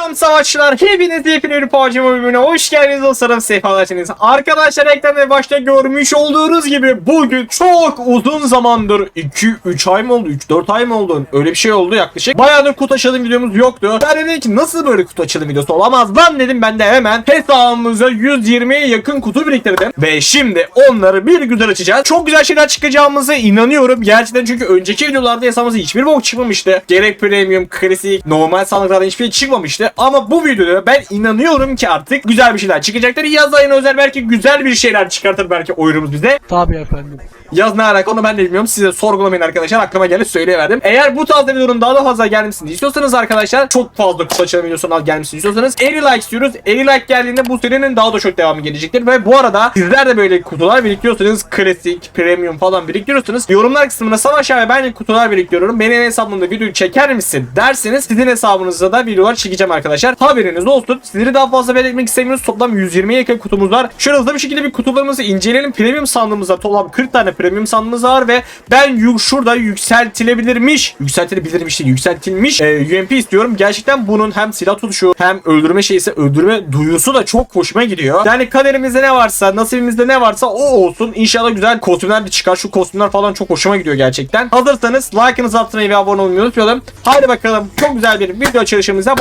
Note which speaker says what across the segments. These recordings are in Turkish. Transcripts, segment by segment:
Speaker 1: Selam savaşçılar. Hepiniz yepyeni bir PUBG bölümüne hoş geldiniz dostlarım. Sefalaşınız. Arkadaşlar ekranda başta görmüş olduğunuz gibi bugün çok uzun zamandır 2-3 ay mı oldu? 3-4 ay mı oldu? Öyle bir şey oldu yaklaşık. Bayağıdır kutu açılım videomuz yoktu. Ben dedim ki nasıl böyle kutu açılım videosu olamaz lan dedim ben de hemen hesabımıza 120'ye yakın kutu biriktirdim. Ve şimdi onları bir güzel açacağız. Çok güzel şeyler çıkacağımıza inanıyorum. Gerçekten çünkü önceki videolarda hesabımıza hiçbir bok çıkmamıştı. Gerek premium, klasik, normal sandıklardan hiçbir şey çıkmamıştı. Ama bu videoda ben inanıyorum ki artık güzel bir şeyler çıkacaktır. Yaz ayına özel belki güzel bir şeyler çıkartır belki oyunumuz bize.
Speaker 2: Tabii efendim.
Speaker 1: Yaz ne alaka onu ben de bilmiyorum. Size sorgulamayın arkadaşlar. Aklıma geldi söyleyiverdim. Eğer bu tarz videoların daha da fazla gelmesini istiyorsanız arkadaşlar çok fazla kutu açılım videosunun gelmesini istiyorsanız 50 like istiyoruz. 50 like geldiğinde bu serinin daha da çok devamı gelecektir. Ve bu arada sizler de böyle kutular biriktiriyorsanız klasik, premium falan biriktiriyorsanız yorumlar kısmına savaş abi ben kutular biriktiriyorum. Benim hesabımda videoyu çeker misin derseniz sizin hesabınızda da videolar çekeceğim arkadaşlar. Haberiniz olsun. Sizleri daha fazla belirtmek istemiyoruz. Toplam 120'ye yakın kutumuz var. Şöyle hızlı bir şekilde bir kutularımızı inceleyelim. Premium sandığımızda toplam 40 tane premium sandığımız var ve ben yu- şurada yükseltilebilirmiş, yükseltilebilirmiş değil, yükseltilmiş e, UMP istiyorum. Gerçekten bunun hem silah tutuşu hem öldürme şeysi öldürme duyusu da çok hoşuma gidiyor. Yani kaderimizde ne varsa, nasibimizde ne varsa o olsun. İnşallah güzel kostümler de çıkar. Şu kostümler falan çok hoşuma gidiyor gerçekten. Hazırsanız like'ınızı atmayı ve abone olmayı unutmayalım. Haydi bakalım çok güzel bir video çalışımıza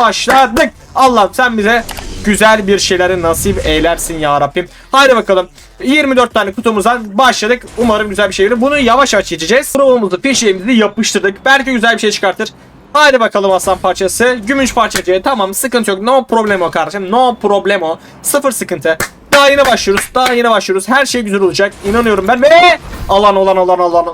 Speaker 1: başladık. Allah sen bize güzel bir şeyleri nasip eylersin ya Rabbim. Haydi bakalım. 24 tane kutumuzdan başladık. Umarım güzel bir şey gelir. Bunu yavaş yavaş geçeceğiz. Provamızı, fişeğimizi yapıştırdık. Belki güzel bir şey çıkartır. Haydi bakalım aslan parçası. Gümüş parçacığı. Tamam sıkıntı yok. No problemo kardeşim. No problemo. Sıfır sıkıntı. Daha yeni başlıyoruz. Daha yeni başlıyoruz. Her şey güzel olacak. İnanıyorum ben. Ve alan olan olan olan.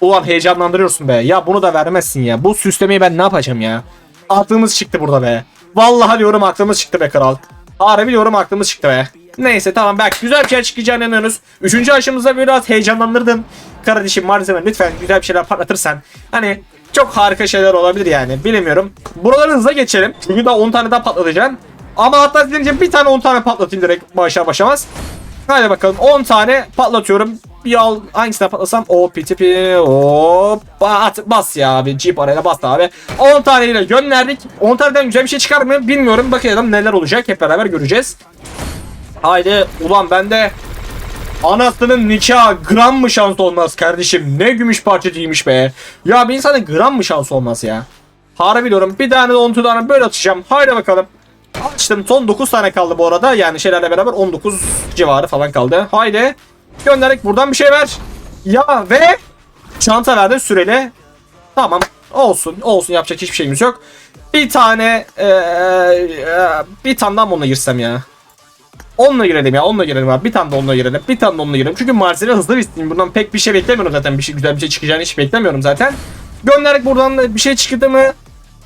Speaker 1: Ulan heyecanlandırıyorsun be. Ya bunu da vermezsin ya. Bu süslemeyi ben ne yapacağım ya? Aklımız çıktı burada be. Vallahi diyorum aklımız çıktı be kral. Harbi diyorum aklımız çıktı be. Neyse tamam belki güzel bir şeyler çıkacağına inanıyoruz. Üçüncü aşımızda biraz heyecanlandırdın. Kardeşim maalesef lütfen güzel bir şeyler patlatırsan. Hani çok harika şeyler olabilir yani bilemiyorum. Buraları hızla geçelim. Çünkü daha 10 tane daha patlatacağım. Ama hatta sizin bir tane 10 tane patlatayım direkt başlar başlamaz. Hadi bakalım 10 tane patlatıyorum. Bir al hangisine patlasam o piti pi hop at, bas ya abi Jeep arayla bas abi 10 taneyle gönderdik 10 taneden güzel bir şey çıkar mı bilmiyorum bakalım neler olacak hep beraber göreceğiz Haydi ulan bende Anasının nikah gram mı şans olmaz kardeşim ne gümüş parçacıymış be Ya bir insanın gram mı şans olmaz ya Harbi biliyorum bir tane de 10 tane böyle atacağım haydi bakalım Açtım. Son 9 tane kaldı bu arada. Yani şeylerle beraber 19 civarı falan kaldı. Haydi. Gönderdik. Buradan bir şey ver. Ya ve çanta verdi süreli. Tamam. Olsun. Olsun. Yapacak hiçbir şeyimiz yok. Bir tane eee, bir tane daha onunla girsem ya? Onunla girelim ya. Onunla girelim abi. Bir tane de onunla girelim. Bir tane de onunla girelim. Çünkü malzeme hızlı bitsin. Bundan pek bir şey beklemiyorum zaten. Bir şey güzel bir şey çıkacağını hiç beklemiyorum zaten. Gönderdik buradan da bir şey çıktı mı?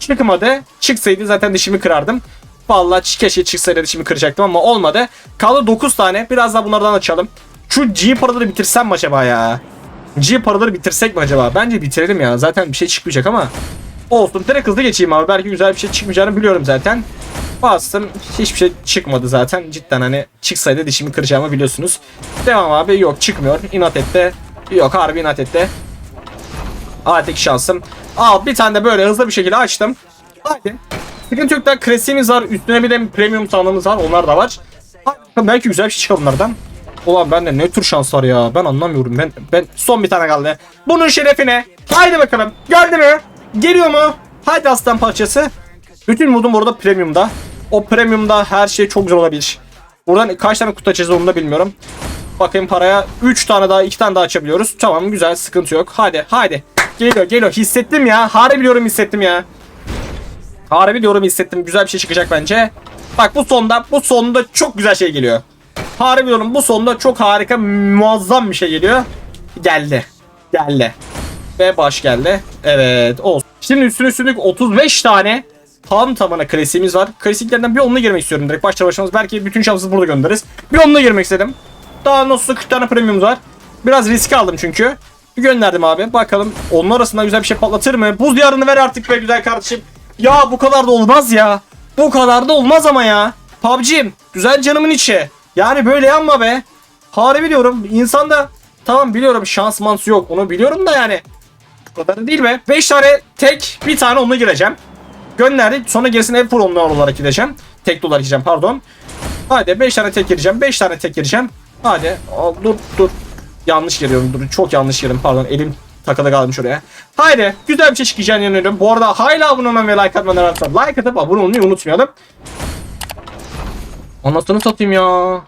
Speaker 1: Çıkmadı. Çıksaydı zaten dişimi kırardım. Vallahi keşke çıksaydı dişimi kıracaktım ama olmadı. Kaldı 9 tane. Biraz daha bunlardan açalım. Şu G paraları bitirsem mi acaba ya? G paraları bitirsek mi acaba? Bence bitirelim ya. Zaten bir şey çıkmayacak ama. Olsun. Direkt hızlı geçeyim abi. Belki güzel bir şey çıkmayacağını biliyorum zaten. Bastım. Hiçbir şey çıkmadı zaten. Cidden hani çıksaydı dişimi kıracağımı biliyorsunuz. Devam abi. Yok çıkmıyor. İnat etti. Yok harbi inat etti. Aa tek şansım. Al bir tane de böyle hızlı bir şekilde açtım. Haydi. Sıkıntı yok da klasiğimiz var. Üstüne bir de premium sandığımız var. Onlar da var. Hadi Belki güzel bir şey çıkar bunlardan. Ulan bende ne tür şans var ya. Ben anlamıyorum. Ben ben son bir tane kaldı. Bunun şerefine. Haydi bakalım. Geldi mi? Geliyor mu? Haydi aslan parçası. Bütün modum burada premiumda. O premiumda her şey çok güzel olabilir. Buradan kaç tane kutu açacağız onu da bilmiyorum. Bakayım paraya 3 tane daha 2 tane daha açabiliyoruz. Tamam güzel sıkıntı yok. Hadi hadi. Geliyor geliyor hissettim ya. Harbi biliyorum hissettim ya. Harbi diyorum hissettim. Güzel bir şey çıkacak bence. Bak bu sonda bu sonda çok güzel şey geliyor. Harbi bu sonda çok harika muazzam bir şey geliyor. Geldi. Geldi. Ve baş geldi. Evet olsun. Şimdi üstüne üstlük 35 tane tam tamına klasiğimiz var. Klasiklerden bir onunla girmek istiyorum direkt başta başlamaz. Belki bütün şansımızı burada göndeririz. Bir onunla girmek istedim. Daha nasıl 40 tane premiumuz var. Biraz risk aldım çünkü. Bir gönderdim abi. Bakalım onun arasında güzel bir şey patlatır mı? Buz diyarını ver artık be güzel kardeşim. Ya bu kadar da olmaz ya. Bu kadar da olmaz ama ya. PUBG'im güzel canımın içi. Yani böyle yanma be. Harbi biliyorum. İnsanda tamam biliyorum şans mans yok. Onu biliyorum da yani. Bu kadar da değil be. 5 tane tek bir tane onunla gireceğim. Gönderdik. Sonra gerisini ev pro olarak gideceğim. Tek dolar gideceğim pardon. Hadi 5 tane tek gireceğim. 5 tane tek gireceğim. Hadi. Al, dur dur. Yanlış giriyorum. Dur. Çok yanlış girdim. Pardon. Elim takılı kalmış oraya. Haydi. Güzel bir şey çıkacağını inanıyorum. Bu arada hala abone olmayan ve like atmadan like atıp abone olmayı unutmayalım. Anasını satayım ya.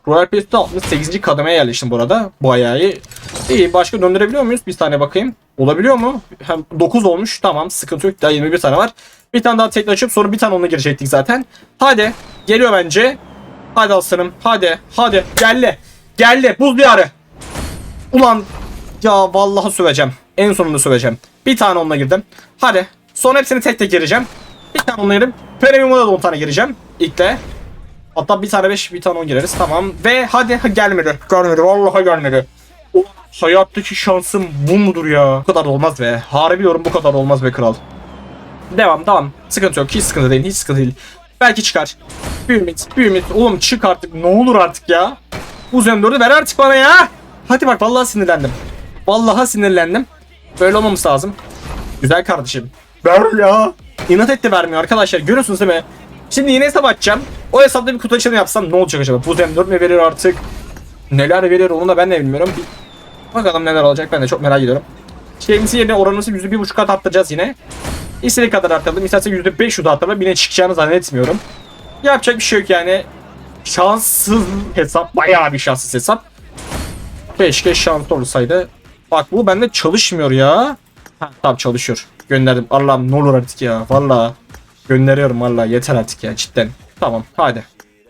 Speaker 1: Royal Pass'te 68. kademeye yerleştim bu arada. Bayağı iyi. İyi. Başka döndürebiliyor muyuz? Bir tane bakayım. Olabiliyor mu? Hem 9 olmuş. Tamam. Sıkıntı yok. Daha 21 tane var. Bir tane daha tekli açıp sonra bir tane onunla girecektik zaten. Hadi. Geliyor bence. Hadi aslanım. Hadi. Hadi. Geldi. Geldi. Buz diyarı. Ulan. Ya vallahi söveceğim. En sonunda söveceğim. Bir tane onunla girdim. Hadi. Sonra hepsini tek tek gireceğim. Bir tane onunla girdim. Premium'a da 10 tane gireceğim. İlkte. Hatta bir tane 5 bir tane 10 gireriz. Tamam. Ve hadi ha, gelmedi. Gelmedi. Vallahi gelmedi. Ulan, Hayattaki şansım bu mudur ya? Bu kadar da olmaz be. Harbi diyorum bu kadar da olmaz be kral. Devam devam. Sıkıntı yok. Hiç sıkıntı değil. Hiç sıkıntı değil. Belki çıkar. Bir ümit. Bir ümit. Oğlum çık artık. Ne olur artık ya. Uzun dördü ver artık bana ya. Hadi bak vallahi sinirlendim. Vallahi sinirlendim. Böyle olmamız lazım. Güzel kardeşim. Ver ya. İnat etti vermiyor arkadaşlar. Görüyorsunuz değil mi? Şimdi yine hesap açacağım. O hesapta bir kutu açılımı yapsam ne olacak acaba? Bu M4 mi verir artık? Neler verir onu da ben de bilmiyorum. Bakalım neler olacak ben de çok merak ediyorum. Şeyimsi yerine oranımızı %1.5 kat arttıracağız yine. İstediği kadar arttıralım. İsterse %500 arttıralım. Yine çıkacağını zannetmiyorum. Yapacak bir şey yok yani. Şanssız hesap. Bayağı bir şanssız hesap. Keşke şanslı olsaydı. Bak bu bende çalışmıyor ya. Ha, tamam çalışıyor. Gönderdim. Allah'ım ne olur artık ya. Valla. Gönderiyorum valla. Yeter artık ya cidden. Tamam hadi.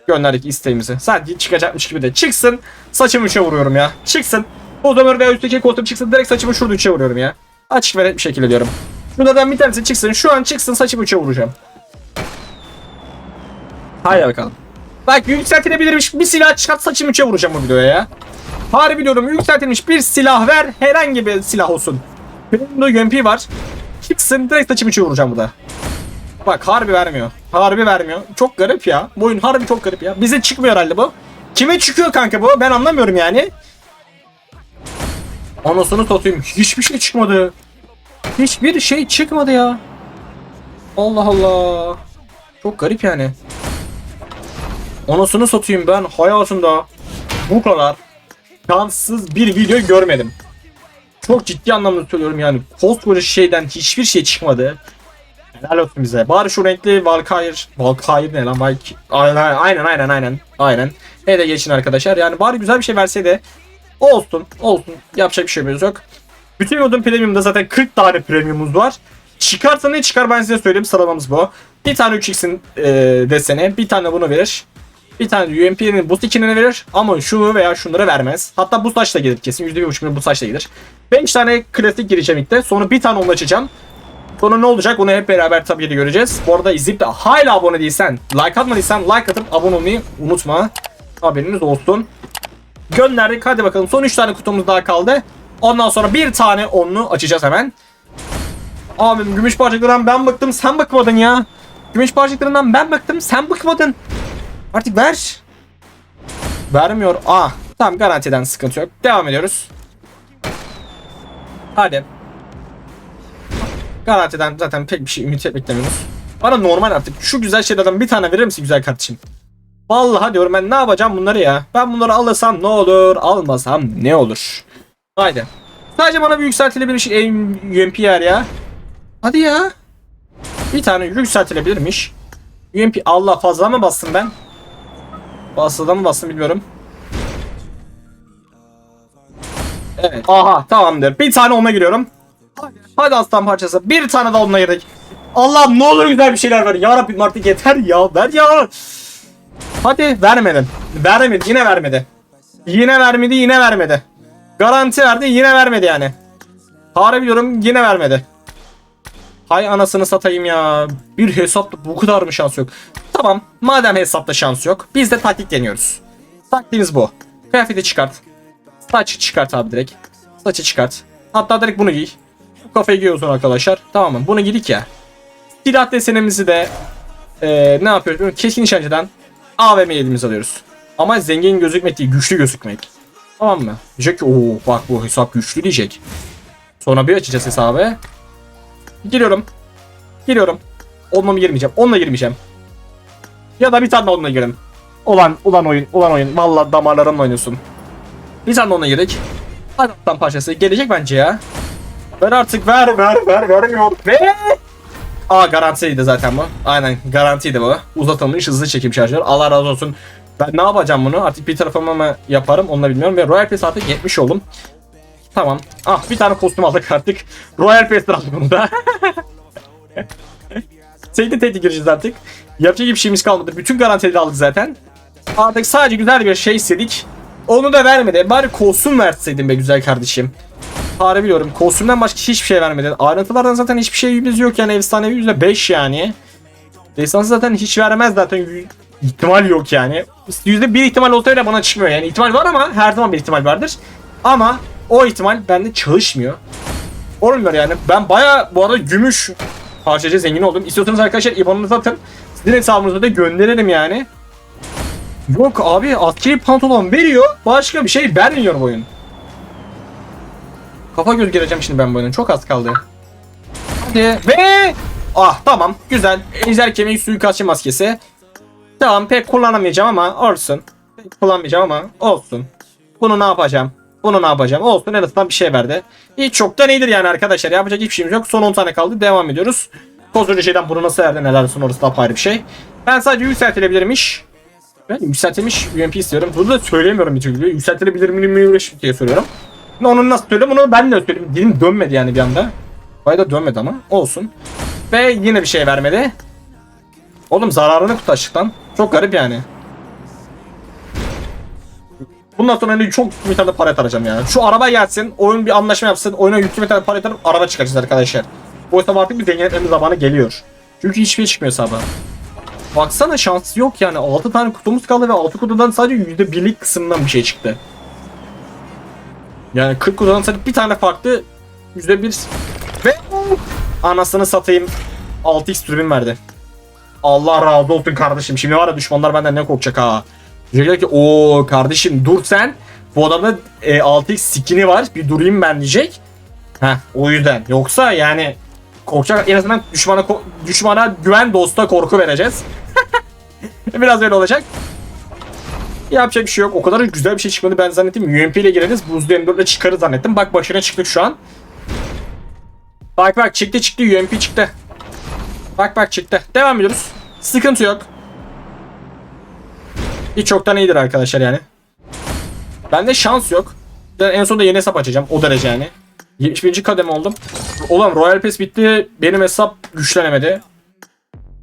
Speaker 1: Gönderdik isteğimizi. Sadece çıkacakmış gibi de. Çıksın. Saçımı üçe vuruyorum ya. Çıksın. O zaman veya üstteki koltuğum çıksın. Direkt saçımı şurada üçe vuruyorum ya. Açık ve net bir şekilde diyorum. Şuradan bir tanesi çıksın. Şu an çıksın saçımı üçe vuracağım. Haydi bakalım. Bak yükseltilebilirmiş bir silah çıkart saçımı üçe vuracağım bu videoya ya. Harbi diyorum yükseltilmiş bir silah ver. Herhangi bir silah olsun. Benim de var. Çıksın direkt saçımı üçe vuracağım bu. Bak harbi vermiyor. Harbi vermiyor. Çok garip ya. Bu oyun harbi çok garip ya. Bize çıkmıyor herhalde bu. Kime çıkıyor kanka bu? Ben anlamıyorum yani. Anasını satayım. Hiçbir şey çıkmadı. Hiçbir şey çıkmadı ya. Allah Allah. Çok garip yani. Anasını satayım ben hayatımda bu kadar şanssız bir video görmedim. Çok ciddi anlamda söylüyorum yani. Koskoca şeyden hiçbir şey çıkmadı. Helal olsun bize. Bari şu renkli Valkyrie. Valkyrie ne lan? Valk aynen aynen aynen aynen. Aynen. He de geçin arkadaşlar. Yani bari güzel bir şey verseydi. Olsun. Olsun. Yapacak bir şeyimiz yok. Bütün yolun premiumda zaten 40 tane premiumumuz var. Çıkarsa ne çıkar ben size söyleyeyim sıralamamız bu. Bir tane 3x'in e, deseni. Bir tane bunu verir. Bir tane UMP'nin boost 2'ini verir. Ama şunu veya şunları vermez. Hatta bu saçla gelir kesin. %1.5 milyon bu saçla gelir. 5 tane klasik gireceğim ilk de. Sonra bir tane onu açacağım. Sonra ne olacak onu hep beraber tabii ki göreceğiz. Bu arada izleyip de hala abone değilsen, like atmadıysan like atıp abone olmayı unutma. Haberiniz olsun. Gönderdik hadi bakalım. Son 3 tane kutumuz daha kaldı. Ondan sonra bir tane onlu açacağız hemen. Abim gümüş parçalarından ben bıktım sen bıkmadın ya. Gümüş parçalarından ben bıktım sen bıkmadın. Artık ver. Vermiyor. Ah tamam garantiden sıkıntı yok. Devam ediyoruz. Hadi. Garantiden zaten pek bir şey ümit beklemiyoruz. Bana normal artık. Şu güzel şeylerden bir tane verir misin güzel kardeşim? Vallahi diyorum ben ne yapacağım bunları ya. Ben bunları alırsam ne olur, almasam ne olur. Haydi. Sadece bana bir yükseltilebilir şey UMP yer ya. Hadi ya. Bir tane yükseltilebilirmiş. UMP Allah fazla mı bastım ben? Fazla mı bastım bilmiyorum. Evet. Aha tamamdır. Bir tane ona giriyorum. Hadi aslan parçası. Bir tane daha onunla girdik. Allah'ım ne olur güzel bir şeyler ver. Ya Rabbim artık yeter ya. Ver ya. Hadi vermedin. Vermedi. Yine vermedi. Yine vermedi. Yine vermedi. Garanti verdi. Yine vermedi yani. Harbi diyorum yine vermedi. Hay anasını satayım ya. Bir hesapta bu kadar mı şans yok? Tamam. Madem hesapta şans yok. Biz de taktik deniyoruz. Taktiğimiz bu. Kıyafeti çıkart. Saçı çıkart abi direkt. Saçı çıkart. Hatta direkt bunu giy. Kafayı giyiyoruz arkadaşlar. Tamam mı? Bunu giydik ya. Silah desenimizi de eee, ne yapıyoruz? Keskin nişancıdan AVM elimize alıyoruz. Ama zengin gözükmek değil, güçlü gözükmek. Tamam mı? Diyecek ki ooo bak bu hesap güçlü diyecek. Sonra bir açacağız hesabı. Giriyorum. Giriyorum. Onunla mı girmeyeceğim? Onunla girmeyeceğim. Ya da bir tane onunla girelim. Ulan ulan oyun ulan oyun. Vallahi damarlarımla oynuyorsun. Bir tane onunla girdik. Hadi parçası. Gelecek bence ya. Ver artık ver ver ver vermiyor. Ve Aa garantiydi zaten bu. Aynen garantiydi bu. Uzatılmış hızlı çekim şarjör. Allah razı olsun. Ben ne yapacağım bunu? Artık bir tarafıma mı yaparım onu da bilmiyorum. Ve Royal Pass artık 70 oldum. Tamam. Ah bir tane kostüm aldık artık. Royal Pass aldık bunu da. Tekli tekli gireceğiz artık. Yapacak bir şeyimiz kalmadı. Bütün garantileri aldık zaten. Artık sadece güzel bir şey istedik. Onu da vermedi. Bari kostüm verseydin be güzel kardeşim. Harbi biliyorum. Kostümden başka hiçbir şey vermedin. Ayrıntılardan zaten hiçbir şeyimiz yok yani. Efsanevi %5 yani. Destansı zaten hiç vermez zaten. İhtimal yok yani. %1 ihtimal olsa bile bana çıkmıyor yani. ihtimal var ama her zaman bir ihtimal vardır. Ama o ihtimal bende çalışmıyor. Olmuyor yani. Ben baya bu arada gümüş parçacı zengin oldum. İstiyorsanız arkadaşlar IBAN'ınızı atın. Sizin hesabınıza da gönderirim yani. Yok abi askeri pantolon veriyor. Başka bir şey vermiyor oyun. Kafa göz gireceğim şimdi ben bu oyuna. Çok az kaldı. Hadi. Ve ah tamam güzel. Ejder kemiği suikastçı maskesi. Tamam pek kullanamayacağım ama olsun. Pek kullanmayacağım ama olsun. Bunu ne yapacağım? Bunu ne yapacağım? Olsun en azından bir şey verdi. Hiç çoktan iyidir yani arkadaşlar. Yapacak hiçbir şeyimiz yok. Son 10 tane kaldı. Devam ediyoruz. Koskoca şeyden bunu nasıl verdi neler orası da apayrı bir şey. Ben sadece yükseltilebilirmiş. Ben yükseltilmiş UMP istiyorum. Bunu da söyleyemiyorum bir türlü. Yükseltilebilir mi diye soruyorum. Onu nasıl söyleyeyim onu ben de söyleyeyim. Dilim dönmedi yani bir anda. Baya da dönmedi ama olsun. Ve yine bir şey vermedi. Oğlum zararını kutu açık lan. Çok garip yani. Bundan sonra hani çok bir tane para yataracağım yani. Şu araba gelsin, oyun bir anlaşma yapsın, oyuna yüklü bir tane para yatırıp araba çıkaracağız arkadaşlar. Bu hesap artık bir zengin etmemiz zamanı geliyor. Çünkü hiçbir şey çıkmıyor hesaba. Baksana şans yok yani. 6 tane kutumuz kaldı ve 6 kutudan sadece %1'lik kısmından bir şey çıktı. Yani 40 kutudan sadece bir tane farklı %1 ve anasını satayım 6x türbin verdi. Allah razı olsun kardeşim. Şimdi var ya düşmanlar benden ne korkacak ha. Diyecekler ki o kardeşim dur sen. Bu adamda e, 6x skin'i var. Bir durayım ben diyecek. Heh o yüzden. Yoksa yani korkacak en azından düşmana düşmana güven dosta korku vereceğiz. Biraz öyle olacak. Yapacak bir şey yok. O kadar güzel bir şey çıkmadı ben zannettim. UMP ile gireriz. Buzlu M4 ile çıkarız zannettim. Bak başına çıktık şu an. Bak bak çıktı çıktı UMP çıktı. Bak bak çıktı. Devam ediyoruz. Sıkıntı yok. Hiç çoktan iyidir arkadaşlar yani. Bende şans yok. Ben en sonunda yeni hesap açacağım. O derece yani. 71. kademe oldum. Oğlum Royal Pass bitti. Benim hesap güçlenemedi.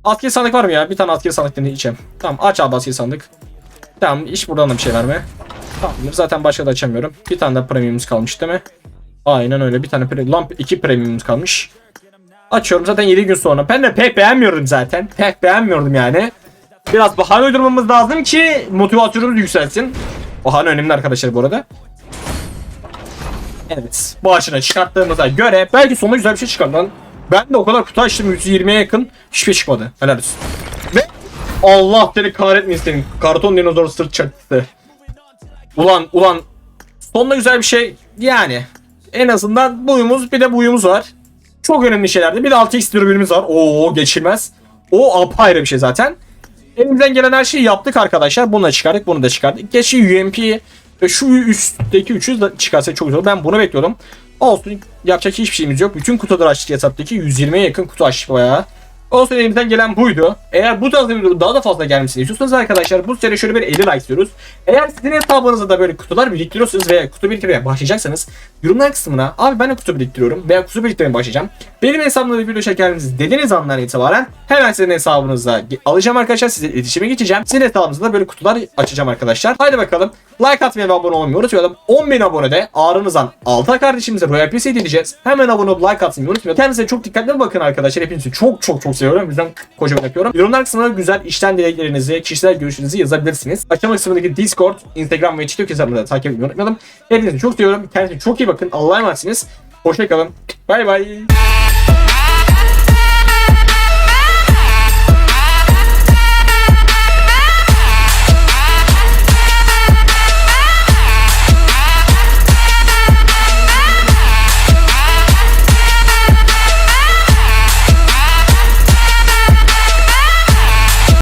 Speaker 1: Askeri sandık var mı ya? Bir tane askeri sandık deneyeceğim. Tamam aç abi askeri sandık. Tamam iş buradan da bir şey verme. Tamam zaten başka da açamıyorum. Bir tane de premiumumuz kalmış değil mi? Aynen öyle bir tane pre lamp iki premiumumuz kalmış. Açıyorum zaten 7 gün sonra. Ben de pek beğenmiyorum zaten. Pek beğenmiyordum yani. Biraz bahane uydurmamız lazım ki motivasyonumuz yükselsin. Bahane önemli arkadaşlar bu arada. Evet. Başına çıkarttığımıza göre belki sonunda güzel bir şey çıkar lan. Ben de o kadar kutu açtım 120'ye yakın. Hiçbir şey çıkmadı. Helal olsun. Ve Allah seni kahretmeyin senin. Karton dinozor sırt çaktı. Ulan ulan. Sonunda güzel bir şey. Yani. En azından buyumuz bir de buyumuz var. Çok önemli şeylerdi. Bir de 6x dürbünümüz var. Oo geçilmez. O apayrı bir şey zaten. Elimizden gelen her şeyi yaptık arkadaşlar. Bunu da çıkardık, bunu da çıkardık. UMP'yi ve şu üstteki üçü de çıkarsa çok güzel. Ben bunu bekliyordum. Olsun yapacak hiçbir şeyimiz yok. Bütün kutuları açtık hesaptaki 120'ye yakın kutu açtık bayağı. Olsun elimizden gelen buydu. Eğer bu tarz videoların daha da fazla gelmesini istiyorsanız arkadaşlar bu sene şöyle bir 50 like istiyoruz. Eğer sizin hesabınızda da böyle kutular biriktiriyorsanız veya kutu biriktirmeye başlayacaksanız yorumlar kısmına abi ben de kutu biriktiriyorum veya kutu biriktirmeye başlayacağım. Benim hesabımda bir video çekeriniz dediğiniz andan itibaren hemen sizin hesabınıza alacağım arkadaşlar. Size iletişime geçeceğim. Sizin hesabınızda da böyle kutular açacağım arkadaşlar. Haydi bakalım. Like atmayı ve abone olmayı unutmayalım. 10.000 abonede ağrınızdan Alta kardeşimize Royal PC edeceğiz. Hemen abone olup like atmayı unutmayalım. Kendinize çok dikkatli bakın arkadaşlar. Hepinizi çok çok çok seviyorum. O yüzden kocaman yapıyorum. Yorumlar kısmına güzel işten dileklerinizi, kişisel görüşlerinizi yazabilirsiniz. Açıklama kısmındaki Discord, Instagram ve TikTok hesabını da takip etmeyi unutmayalım. Hepinizi çok seviyorum. Kendinize çok iyi bakın. Allah'a emanetsiniz. Hoşçakalın. Bay bay.